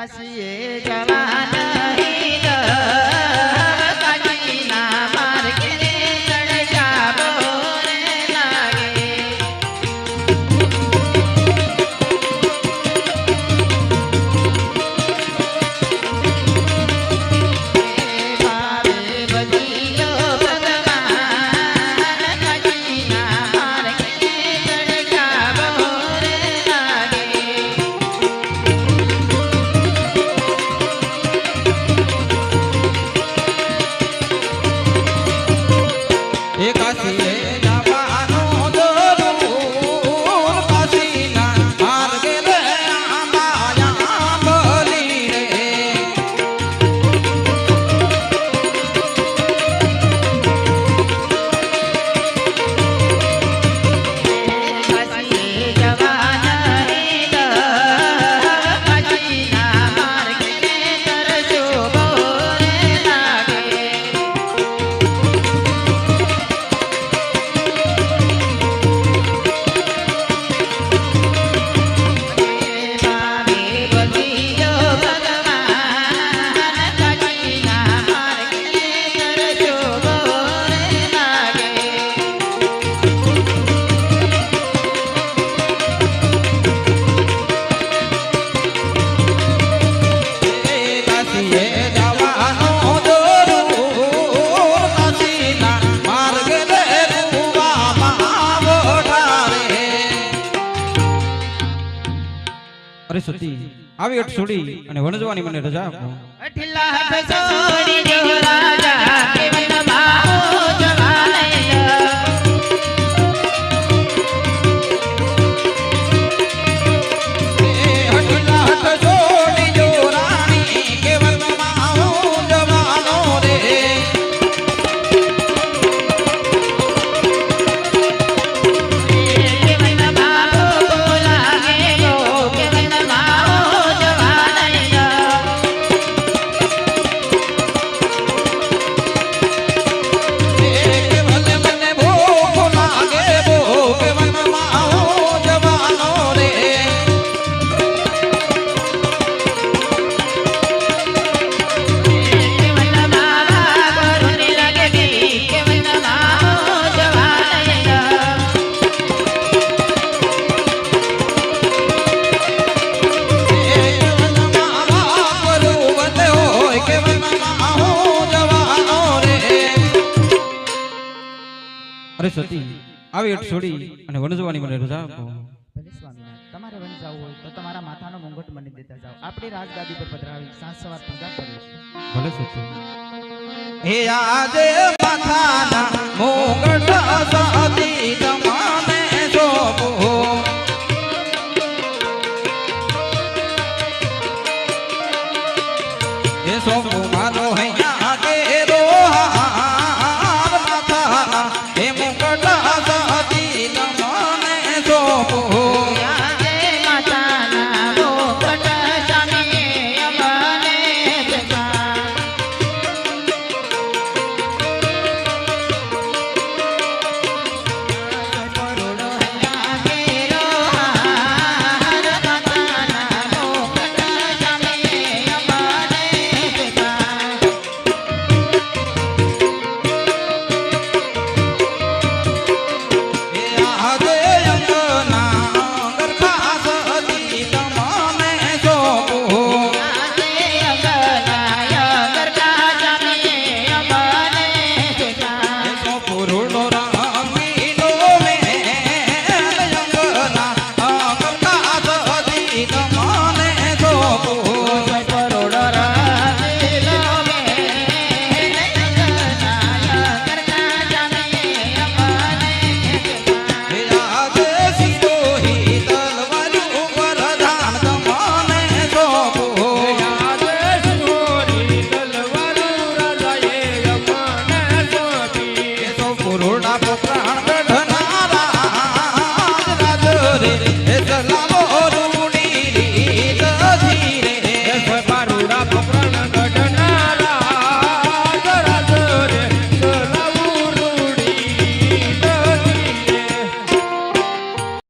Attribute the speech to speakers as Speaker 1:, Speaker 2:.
Speaker 1: કાશીએ જવા
Speaker 2: સતી. આવી અટ છોડી અને વણજવાની મને રજા આપો. અરે સતી આવી એટ છોડી અને વનજવાની મને રજા આપો.
Speaker 3: તમારે વન હોય તો તમારા માથાનો મુંગટ મને દેતા જાઓ. આપણે રાજગાદી પર પધરાવી સાંજ સવાર પૂજા કરીએ
Speaker 2: ભલે સતી. હે આજે માથાના મુંગટ સતી તમામે જોપો એ સોપો મારા ગુરુના પોતા